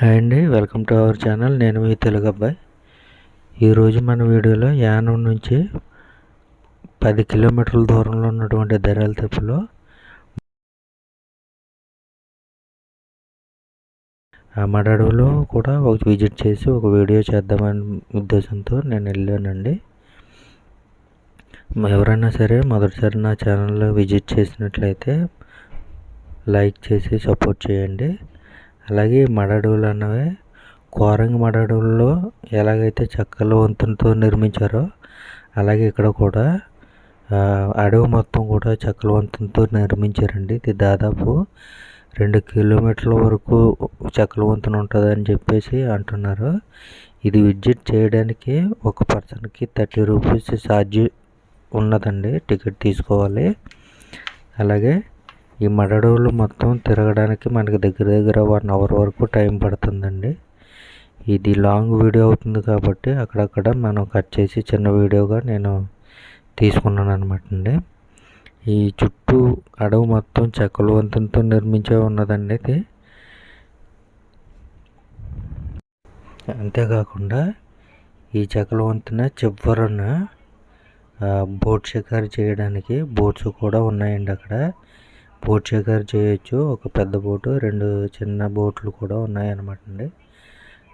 Hi అండి welcome to our channel. నేను మీ తెలుగు అబ్బాయి. ఈరోజు మన వీడియోలో యానం నుంచి పది కిలోమీటర్ల దూరంలో ఉన్నటువంటి ధరల తెప్పులో ఆ మడడులో కూడా ఒక విజిట్ చేసి ఒక వీడియో చేద్దామని ఉద్దేశంతో నేను వెళ్ళానండి. ఎవరైనా సరే మొదటిసారి నా ఛానల్లో విజిట్ చేసినట్లయితే లైక్ చేసి సపోర్ట్ చేయండి. అలాగే మడడువులు అన్నవి కోరంగి మడడువుల్లో ఎలాగైతే చెక్కల వంతులతో నిర్మించారో అలాగే ఇక్కడ కూడా అడవి మొత్తం కూడా చెక్కల వంతులతో నిర్మించారండి. ఇది దాదాపు రెండు కిలోమీటర్ల వరకు చెక్కల వంతున ఉంటుందని చెప్పేసి అంటున్నారు. ఇది విజిట్ చేయడానికి ఒక పర్సన్కి థర్టీ రూపీస్ ఛార్జ్ ఉన్నదండి టికెట్ తీసుకోవాలి. అలాగే ఈ మడడవులు మొత్తం తిరగడానికి మనకి దగ్గర దగ్గర వన్ అవర్ వరకు టైం పడుతుందండి. ఇది లాంగ్ వీడియో అవుతుంది కాబట్టి అక్కడక్కడ మనం కట్ చేసి చిన్న వీడియోగా నేను తీసుకున్నాను అనమాట అండి. ఈ చుట్టూ అడవు మొత్తం చెక్కల వంతంతో నిర్మించే ఉన్నదండి ఇది. అంతేకాకుండా ఈ చెక్కల వంతున చివరన బోట్ షికారు చేయడానికి బోట్స్ కూడా ఉన్నాయండి అక్కడ. బోట్ షికారు చేయొచ్చు. ఒక పెద్ద బోటు రెండు చిన్న బోట్లు కూడా ఉన్నాయన్నమాట అండి.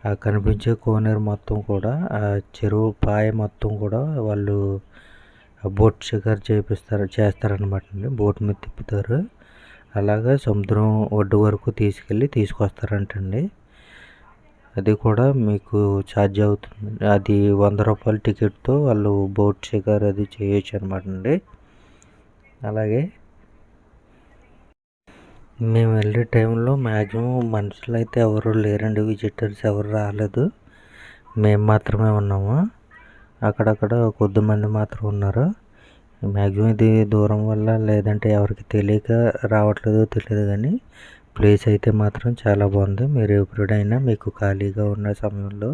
ఆ కనిపించే కోనేరు మొత్తం కూడా ఆ చెరువు పాయ మొత్తం కూడా వాళ్ళు బోట్ షికారు చేపిస్తారు చేస్తారనమాట అండి. బోట్ మీద తిప్పుతారు. అలాగా సముద్రం ఒడ్డు వరకు తీసుకెళ్ళి తీసుకొస్తారంటండి అది కూడా మీకు ఛార్జ్ అవుతుంది. అది వంద రూపాయల టికెట్తో వాళ్ళు బోట్ షికారు అది చేయొచ్చు అనమాట అండి. అలాగే మేము వెళ్ళే టైంలో మ్యాక్సిమం మనుషులు అయితే ఎవరు లేరండి విజిటర్స్ ఎవరు రాలేదు. మేము మాత్రమే ఉన్నాము. అక్కడక్కడ కొద్దిమంది మాత్రం ఉన్నారు. మ్యాక్సిమం ఇది దూరం వల్ల లేదంటే ఎవరికి తెలియక రావట్లేదో తెలియదు కానీ ప్లేస్ అయితే మాత్రం చాలా బాగుంది. మీరు ఎప్పుడైనా మీకు ఖాళీగా ఉన్న సమయంలో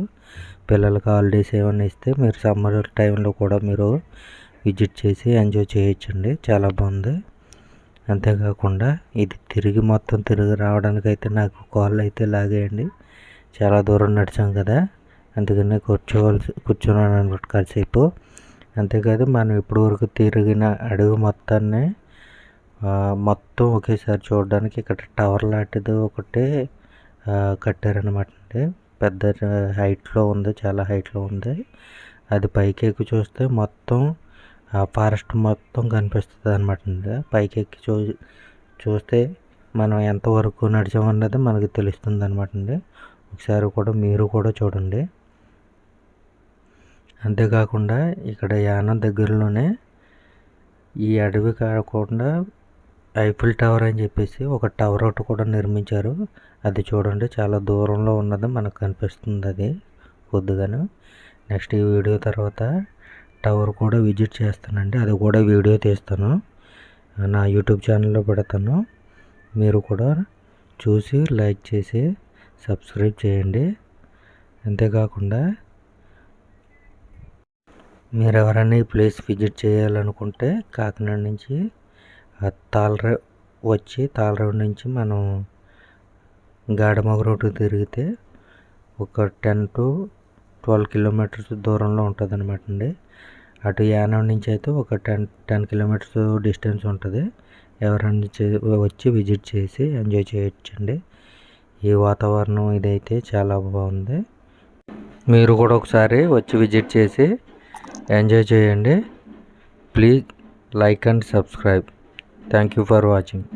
పిల్లలకి హాలిడేస్ ఏమైనా ఇస్తే మీరు సమ్మర్ టైంలో కూడా మీరు విజిట్ చేసి ఎంజాయ్ చేయొచ్చండి. చాలా బాగుంది. అంతేకాకుండా ఇది తిరిగి మొత్తం తిరిగి రావడానికి అయితే నాకు కాళ్ళు అయితే లాగేయండి. చాలా దూరం నడిచాం కదా అందుకని కూర్చోవలసి కూర్చున్నాను అనమాట కాసేపు. అంతేకాదు మనం ఇప్పటి వరకు తిరిగిన అడుగు మొత్తాన్ని మొత్తం ఒకేసారి చూడడానికి ఇక్కడ టవర్ లాంటిది ఒకటే కట్టారనమాట అండి. పెద్ద హైట్లో ఉంది చాలా హైట్లో ఉంది. అది పైకి ఎక్కి చూస్తే మొత్తం ఆ ఫారెస్ట్ మొత్తం కనిపిస్తుంది అనమాట అండి. పైకి ఎక్కి చూ చూస్తే మనం ఎంతవరకు నడిచామన్నది మనకి తెలుస్తుంది అనమాట అండి. ఒకసారి కూడా మీరు కూడా చూడండి. అంతేకాకుండా ఇక్కడ యానం దగ్గరలోనే ఈ అడవి కాకుండా ఐఫిల్ టవర్ అని చెప్పేసి ఒక టవర్ ఒకటి కూడా నిర్మించారు. అది చూడండి చాలా దూరంలో ఉన్నది మనకు కనిపిస్తుంది అది కొద్దిగాను. నెక్స్ట్ ఈ వీడియో తర్వాత టవర్ కూడా విజిట్ చేస్తానండి. అది కూడా వీడియో తీస్తాను. నా యూట్యూబ్ ఛానల్లో పెడతాను. మీరు కూడా చూసి లైక్ చేసి సబ్స్క్రైబ్ చేయండి. అంతేకాకుండా మీరు ఎవరైనా ఈ ప్లేస్ విజిట్ చేయాలనుకుంటే కాకినాడ నుంచి తాళర వచ్చి తాళరావు నుంచి మనం గాడమగ రోడ్డు తిరిగితే ఒక టెన్ టు ట్వెల్వ్ కిలోమీటర్స్ దూరంలో ఉంటుంది అనమాట అండి. అటు యానం నుంచి అయితే ఒక టెన్ టెన్ కిలోమీటర్స్ డిస్టెన్స్ ఉంటుంది. ఎవరైనా వచ్చి విజిట్ చేసి ఎంజాయ్ చేయొచ్చండి. ఈ వాతావరణం ఇదైతే చాలా బాగుంది. మీరు కూడా ఒకసారి వచ్చి విజిట్ చేసి ఎంజాయ్ చేయండి. Please like and subscribe thank you for watching